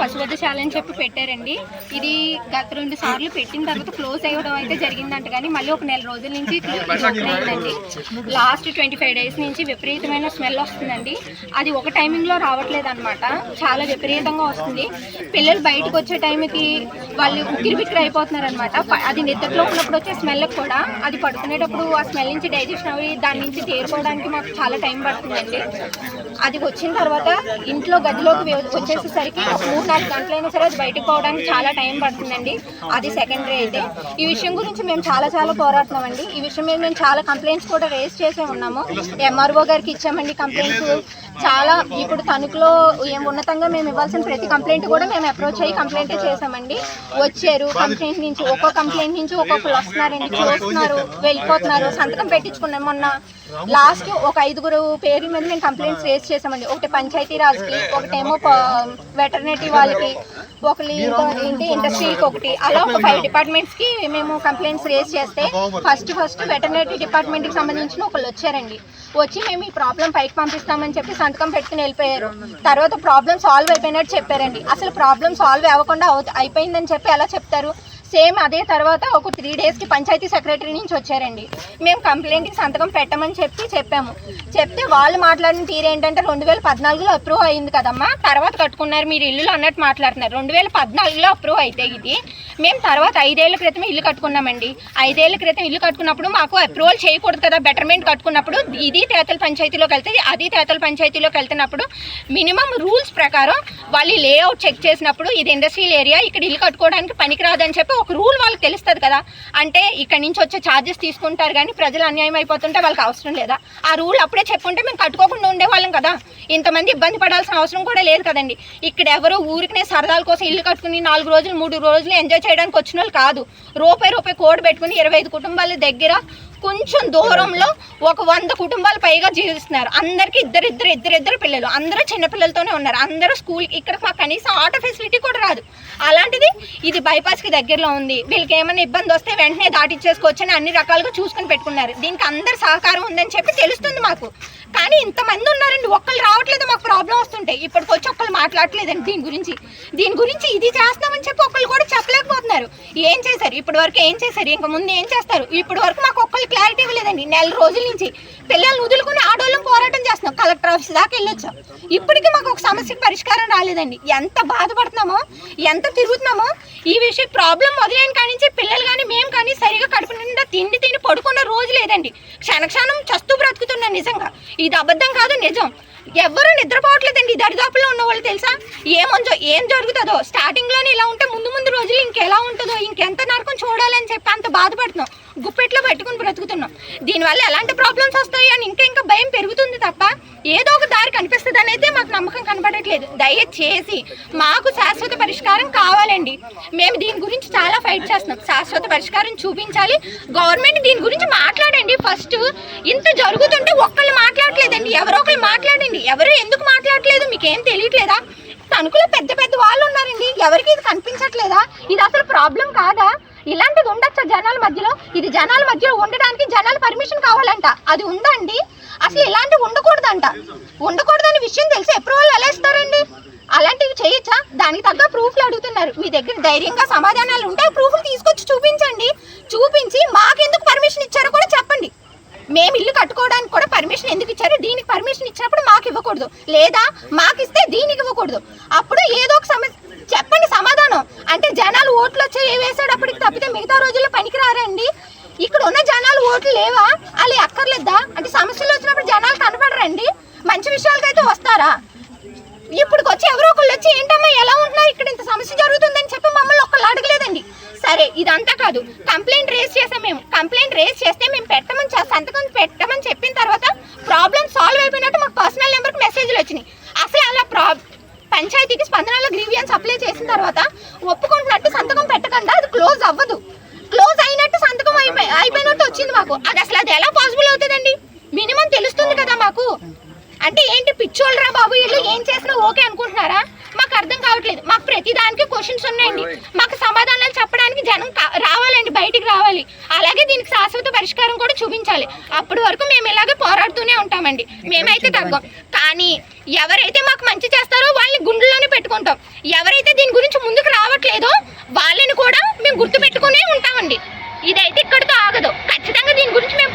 పశువధశాల అని చెప్పి పెట్టారండి. ఇది గత రెండు సార్లు పెట్టిన తర్వాత క్లోజ్ అయ్యడం అయితే జరిగిందంట కానీ మళ్ళీ ఒక నెల రోజుల నుంచి అయిందండి లాస్ట్ ట్వంటీ ఫైవ్ డేస్ నుంచి విపరీతమైన స్మెల్ వస్తుందండి. అది ఒక టైమింగ్లో రావట్లేదు అనమాట చాలా విపరీతంగా వస్తుంది. పిల్లలు బయటకు వచ్చే టైంకి వాళ్ళు ఉక్కిరి బిక్కిరి అయిపోతున్నారు అనమాట అది నిద్రలో ఉన్నప్పుడు వచ్చే స్మెల్ కూడా అది పడుకునేటప్పుడు ఆ స్మెల్ నుంచి డైజెషన్ అవి దాని నుంచి తేరుకోవడానికి మాకు చాలా టైం పడుతుందండి. అది వచ్చిన తర్వాత ఇంట్లో గదిలోకి వచ్చేసేసరికి మూడు నాలుగు గంటలైనా సరే అది బయటకు పోవడానికి చాలా టైం పడుతుందండి. అది సెకండరీ అయితే ఈ విషయం గురించి మేము చాలా చాలా పోరాడుతున్నామండి. ఈ విషయం మీద మేము చాలా కంప్లైంట్స్ కూడా రేస్ చేసే ఉన్నాము. ఎంఆర్ఓ గారికి ఇచ్చామండి కంప్లైంట్స్ చాలా ఇప్పుడు తణుకులో ఏం ఉన్నతంగా మేము ఇవ్వాల్సిన ప్రతి కంప్లైంట్ కూడా మేము అప్రోచ్ అయ్యి కంప్లైంట్ చేసామండి వచ్చారు కంప్లైంట్ నుంచి ఒక్కో కంప్లైంట్ నుంచి ఒక్కొక్కరు వస్తున్నారండి చూస్తున్నారు వెళ్ళిపోతున్నారు సంతకం పెట్టించుకున్నాం. మొన్న లాస్ట్ ఒక ఐదుగురు పేర్ల మీద మేము కంప్లైంట్స్ రేస్ చేసామండి ఒకటి పంచాయతీ రాజ్కి ఒకటేమో వెటర్నరీ వాళ్ళకి ఒకరి ఏంటి ఇండస్ట్రీకి ఒకటి. అలా ఒక ఫైవ్ డిపార్ట్మెంట్స్కి మేము కంప్లైంట్స్ రేస్ చేస్తే ఫస్ట్ ఫస్ట్ వెటర్నరీ డిపార్ట్మెంట్కి సంబంధించిన ఒకళ్ళు వచ్చారండి. వచ్చి మేము ఈ ప్రాబ్లం పైకి పంపిస్తామని చెప్పి సంతకం పెట్టుకుని వెళ్ళిపోయారు. తర్వాత ప్రాబ్లం సాల్వ్ అయిపోయినట్టు చెప్పారండి. అసలు ప్రాబ్లం సాల్వ్ అవ్వకుండా అవు- అయిపోయిందని చెప్పి ఎలా చెప్తారు? సేమ్ అదే తర్వాత ఒక త్రీ డేస్కి పంచాయతీ సెక్రటరీ నుంచి వచ్చారండి. మేము కంప్లైంట్కి సంతకం పెట్టమని చెప్పి చెప్పాము. చెప్తే వాళ్ళు మాట్లాడిన తీరు ఏంటంటే రెండు వేల పద్నాలుగులో అప్రూవ్ అయింది కదమ్మా తర్వాత కట్టుకున్నారు మీరు ఇల్లు అన్నట్టు మాట్లాడుతున్నారు. రెండు వేల పద్నాలుగులో అప్రూవ్ అయితే ఇది మేము తర్వాత ఐదేళ్ళ క్రితం ఇల్లు కట్టుకున్నామండి. ఐదేళ్ళ క్రితం ఇల్లు కట్టుకున్నప్పుడు మాకు అప్రూవల్ చేయకూడదు కదా బెటర్మెంట్ కట్టుకున్నప్పుడు ఇది తేతల పంచాయతీలోకి వెళ్తే అది తేతల పంచాయతీలోకి వెళ్తున్నప్పుడు మినిమం రూల్స్ ప్రకారం వాళ్ళు లేఅవుట్ చెక్ చేసినప్పుడు ఇది ఇండస్ట్రియల్ ఏరియా ఇక్కడ ఇల్లు కట్టుకోవడానికి పనికిరాదని చెప్పి ఒక రూల్ వాళ్ళకి తెలుస్తుంది కదా. అంటే ఇక్కడ నుంచి వచ్చే ఛార్జెస్ తీసుకుంటారు కానీ ప్రజలు అన్యాయం అయిపోతుంటే వాళ్ళకి అవసరం లేదా? ఆ రూల్ అప్పుడే చెప్పుంటే మేము కట్టుకోకుండా ఉండేవాళ్ళం కదా. ఇంతమంది ఇబ్బంది పడాల్సిన అవసరం కూడా లేదు కదండి. ఇక్కడ ఎవరో ఊరికనే సరదాల కోసం ఇల్లు కట్టుకుని నాలుగు రోజులు మూడు రోజులు ఎంజాయ్ చేయడానికి వచ్చిన వాళ్ళు కాదు. రూపాయి రూపాయి కోడ్ పెట్టుకుని ఇరవై ఐదు కుటుంబాల దగ్గర కొంచెం దూరంలో ఒక వంద కుటుంబాలు పైగా జీవిస్తున్నారు. అందరికి ఇద్దరు ఇద్దరు ఇద్దరు ఇద్దరు పిల్లలు. అందరూ చిన్నపిల్లలతోనే ఉన్నారు. అందరూ స్కూల్ ఇక్కడ మాకు కనీసం ఆటో ఫెసిలిటీ కూడా రాదు. అలాంటిది ఇది బైపాస్కి దగ్గరలో ఉంది. వీళ్ళకి ఏమైనా ఇబ్బంది వస్తే వెంటనే దాటిచ్చేసుకోవచ్చు అని అన్ని రకాలుగా చూసుకుని పెట్టుకున్నారు. దీనికి అందరు సహకారం ఉందని చెప్పి తెలుస్తుంది మాకు. కానీ ఇంతమంది ఉన్నారండి. ఒక్కళ్ళు రావట్లేదు మాకు ప్రాబ్లం వస్తుంటే. ఇప్పటికొచ్చి ఒక్కళ్ళు మాట్లాడలేదండి దీని గురించి. దీని గురించి ఇది చేస్తామని చెప్పి ఒక్కళ్ళు కూడా చెప్పలేకపోతున్నారు ఏం చేశారు? ఇప్పటి వరకు ఏం చేశారు? ఇంకా ముందు ఏం చేస్తారు? ఇప్పటి వరకు మాకు ఒక్కళ్ళు క్లారిటీ ఇవ్వలేదండి. నెల రోజుల నుంచి పిల్లల్ని వదులుకుని ఆడవాళ్ళం పోరాటం చేస్తున్నాం. కలెక్టర్ ఆఫీస్ దాకా వెళ్ళొచ్చాం. ఇప్పటికీ మాకు ఒక సమస్యకి పరిష్కారం రాలేదండి. ఎంత బాధపడుతున్నామో ఎంత తిరుగుతున్నామో ఈ విషయం ప్రాబ్లం మొదలైన కానించి పిల్లలు కానీ మేము కానీ సరిగా కడుపు నిండా తిండి తిని పడుకున్న రోజు లేదండి. క్షణక్షణం చస్తూ బ్రతుకుతున్నాం నిజంగా. ఇది అబద్ధం కాదు నిజం. ఎవరు నిద్రపోవట్లేదండి. దరిదాపుల్లో ఉన్న వాళ్ళు తెలుసా? ఏమంజో ఏం జరుగుతుందో? స్టార్టింగ్లోనే ఇలా ఉంటే ముందు ముందు రోజులు ఇంకెలా ఉంటుందో? ఇంకెంత నరకం చూడాలని చెప్పి అంత బాధపడుతున్నాం. గుప్పెట్లో పెట్టుకుని బ్రతుకుతున్నాం. దీనివల్ల ఎలాంటి ప్రాబ్లమ్స్ వస్తాయి అని ఇంకా ఇంకా భయం పెరుగుతుంది తప్ప ఏదో ఒక దారి కనిపిస్తుంది అనేది మాకు నమ్మకం కనపడట్లేదు దయచేసి మాకు శాశ్వత పరిష్కారం కావాలండి. మేము దీని గురించి చాలా ఫైట్ చేస్తున్నాం. శాశ్వత పరిష్కారం చూపించాలి. గవర్నమెంట్ దీని గురించి మాట్లాడండి ఫస్ట్ ఇంత జరుగుతుంటే ఒక్కళ్ళు మాట్లాడలేదండి ఎవరో ఒకళ్ళు మాట్లాడండి. ఎవరు ఎందుకు మాట్లాడలేదు మీకేం తెలియట్లేదా? తణుకులో పెద్ద పెద్ద వాళ్ళు ఉన్నారండి. ఎవరికి ఇది కనిపించట్లేదా? ఇది అసలు ప్రాబ్లం కాదా? ఇలాంటిది ఉండొచ్చా జనాల మధ్యలో? ఇది జనాల మధ్యలో ఉండడానికి జనాల పర్మిషన్ కావాలంట. అది ఉందండి అసలు ఇలాంటివి ఉండకూడదంట. ఉండకూడదని విషయం తెలిసి అప్రూవల్ ఎలా ఇస్తారండి? అలాంటివి చేయొచ్చా? దానికి తగ్గ ప్రూఫ్లు అడుగుతున్నారు. మీ దగ్గర ధైర్యంగా సమాధానాలు ఉంటే ప్రూఫ్లు తీసుకొచ్చి చూపించండి. చూపించి మాకెందుకు పర్మిషన్ ఇచ్చారో కూడా చెప్పండి. మేము ఇల్లు కట్టుకోవడానికి కూడా పర్మిషన్ ఎందుకు ఇచ్చారు? దీనికి పర్మిషన్ ఇచ్చినప్పుడు మాకు ఇవ్వకూడదు. లేదా మాకు ఇస్తే దీనికి ఇవ్వకూడదు. అప్పుడు ఏదో ఒక సమస్య చెప్పండి సమాధానం. అంటే జనాలు ఓట్లు వచ్చి ఏ వేసాడు అప్పటికి తప్పితే మిగతా రోజుల్లో పనికి రారండి ఇక్కడ ఉన్న జనాలు ఓట్లు లేవా? అలా అక్కర్లేదా? అంటే సమస్యలు వచ్చినప్పుడు జనాలు కనపడరండి. మంచి విషయాలకైతే వస్తారా? ఇప్పుడు వచ్చి ఎవరో ఒకళ్ళు వచ్చి ఏంటమ్మా ఎలా ఉంటున్నారు ఇక్కడ ఇంత సమస్య జరుగుతుందని చెప్పి మమ్మల్ని ఒక్కళ్ళు అడగలేదండి. సరే ఇదంతా కాదు. కంప్లైంట్ రేస్ చేసాం మేము. కంప్లైంట్ రేస్ చేస్తే మేము పెట్టమని సంతకం పెట్టమని చెప్పిన తర్వాత ప్రాబ్లం సాల్వ్ అయిపోయినట్టు మాకు పర్సనల్ నెంబర్కి మెసేజ్లు వచ్చినాయి. అసలు అలా ప్రా పంచాయతీకి స్పందనలో గ్రీవియన్స్ అప్లై చేసిన తర్వాత ఒప్పుకుంటున్నట్టు సంతకం పెట్టకుండా అది క్లోజ్ అవ్వదు క్లోజ్ అయినట్టు సంతకం అయిపోయి అయిపోయినట్టు వచ్చింది మాకు. అది అసలు అది ఎలా పాసిబుల్ అవుతుందండి? మినిమం తెలుస్తుంది కదా మాకు. అంటే ఏంటి పిచ్చోళ్ళరా బాబు వీళ్ళు? ఏం చేసినా ఓకే అనుకుంటున్నారా? మాకు అర్థం కావట్లేదు. మాకు ప్రతి దానికి క్వశ్చన్స్ ఉన్నాయండి. మాకు సమాధానాలు చెప్పడానికి జనం రావాలండి బయటికి రావాలి. అలాగే దీనికి శాశ్వత పరిష్కారం కూడా చూపించాలి. అప్పటి వరకు మేము ఇలాగే పోరాడుతూనే ఉంటామండి. మేమైతే తగ్గం. కానీ ఎవరైతే మాకు మంచి చేస్తారో వాళ్ళని గుండెల్లోనే పెట్టుకుంటాం. ఎవరైతే దీని గురించి ముందుకు రావట్లేదో వాళ్ళని కూడా మేము గుర్తు పెట్టుకునే ఉంటామండి. ఇదైతే ఇక్కడితో ఆగదు. ఖచ్చితంగా దీని గురించి మేము